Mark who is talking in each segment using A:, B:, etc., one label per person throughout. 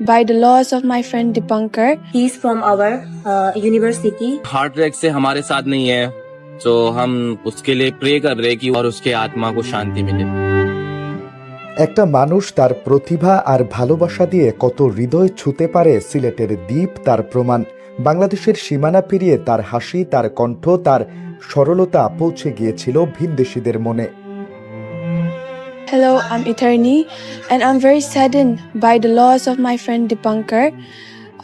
A: by the loss of my friend Dipankar.
B: He is from our uh, university.
C: Heart attack से हमारे साथ नहीं है तो हम उसके लिए प्रे कर रहे हैं कि और उसके आत्मा को शांति मिले
D: একটা মানুষ তার প্রতিভা আর ভালোবাসা দিয়ে কত হৃদয় ছুতে পারে সিলেটের দ্বীপ তার প্রমাণ বাংলাদেশের সীমানা পেরিয়ে তার হাসি তার কণ্ঠ তার সরলতা পৌঁছে গিয়েছিল ভিনদেশীদের মনে
A: Hello, I'm Eterni, and I'm very saddened by the loss of my friend Dipankar.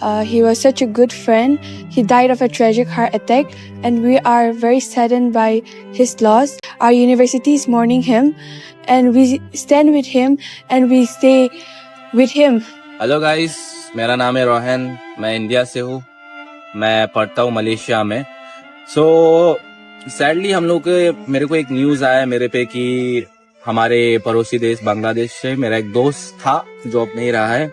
A: Uh, he was such a good friend. He died of a tragic heart attack, and we are very saddened by his loss. Our university is mourning him, and we stand with him and we stay with him.
C: Hello guys मेरा नाम है रोहन मैं India से हूँ मैं पढ़ता हूँ Malaysia में सो सैडली हम लोग के मेरे को एक न्यूज आया मेरे पे कि हमारे पड़ोसी देश बांग्लादेश से मेरा एक दोस्त था जो अब नहीं रहा है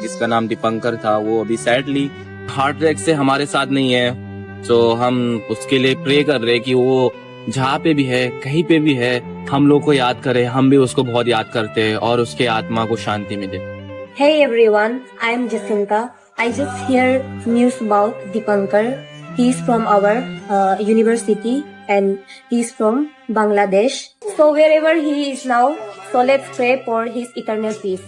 C: जिसका नाम दीपंकर था वो अभी सैडली हार्ट अटैक से हमारे साथ नहीं है तो हम उसके लिए प्रे कर रहे हैं कि वो जहाँ पे भी है कहीं पे भी है हम लोग को याद करे हम भी उसको बहुत याद करते हैं और उसके आत्मा को शांति मिले
B: everyone, I am Jacinta. I just hear news about Dipankar. He is from our university and he is from Bangladesh. So wherever he is now, so let's pray for his eternal peace.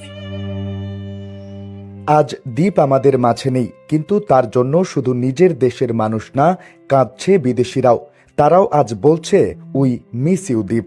D: আজ দ্বীপ আমাদের মাঝে নেই কিন্তু তার জন্য শুধু নিজের দেশের মানুষ না কাঁদছে বিদেশিরাও তারাও আজ বলছে উই মিস ইউ দ্বীপ